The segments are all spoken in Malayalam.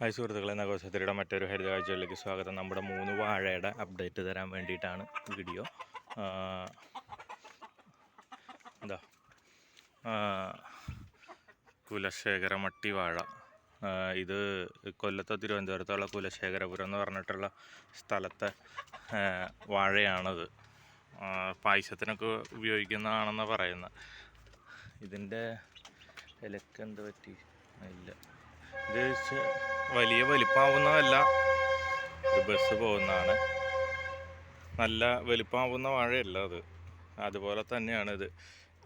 ഹായ് സുഹൃത്തുക്കളെ നഗോസത്തിരിയുടെ മറ്റൊരു ഹരിത കാഴ്ചകളിലേക്ക് സ്വാഗതം. നമ്മുടെ മൂന്ന് വാഴയുടെ അപ്ഡേറ്റ് തരാൻ വേണ്ടിയിട്ടാണ് വീഡിയോ. എന്താ? കുലശേഖര മട്ടി വാഴ ഇത് കൊല്ലത്തോ തിരുവനന്തപുരത്തുള്ള കുലശേഖരപുരം എന്ന് പറഞ്ഞിട്ടുള്ള സ്ഥലത്തെ വാഴയാണത്. പായസത്തിനൊക്കെ ഉപയോഗിക്കുന്നതാണെന്ന് പറയുന്നത്. ഇതിന്റെ ഇലക്ക് എന്ത് പറ്റി? ഇല്ല. ഇത് വലിയ വലിപ്പാവുന്നതല്ല. ഒരു ബസ് പോകുന്നതാണ്. നല്ല വലിപ്പാവുന്ന വാഴയല്ല അത്. അതുപോലെ തന്നെയാണ് ഇത്.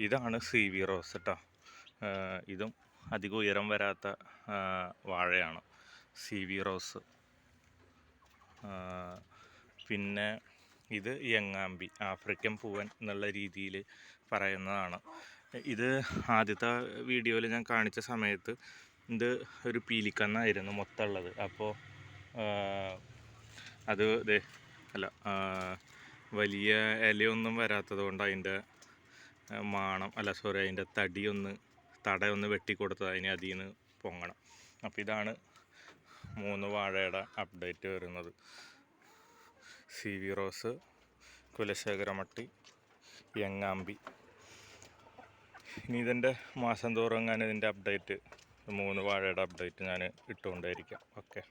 ഇതാണ് സി വി റോസ് കേട്ടോ ഇതും അധികം ഉയരം വരാത്ത വാഴയാണ് സി വി റോസ് പിന്നെ ഇത് യങ്ങാമ്പി ആഫ്രിക്കൻ പൂവൻ എന്നുള്ള രീതിയിൽ പറയുന്നതാണ്. ഇത് ആദ്യത്തെ വീഡിയോയിൽ ഞാൻ കാണിച്ച സമയത്ത് ഇത് ഒരു പീലിക്കന്നായിരുന്നു മൊത്തമുള്ളത്. അപ്പോൾ അത് ഇതേ അല്ല വലിയ ഇലയൊന്നും വരാത്തത് കൊണ്ട് അതിന്റെ മാണം അല്ല സോറി അതിന്റെ തടിയൊന്ന് തടയൊന്ന് വെട്ടിക്കൊടുത്തത് അതിന് അതിൽ നിന്ന് പൊങ്ങണം. അപ്പോൾ ഇതാണ് മൂന്ന് വാഴയുടെ അപ്ഡേറ്റ് വരുന്നത്. സി വി റോസ് കുലശേഖരമട്ടി യങ്ങാമ്പി ഇനി ഇതിന്റെ മാസം തോറും ഞാൻ ഇതിന്റെ അപ്ഡേറ്റ് മൂന്ന് വാഴയുടെ അപ്ഡേറ്റ് ഞാൻ ഇട്ടുകൊണ്ടേയിരിക്കാം. ഓക്കെ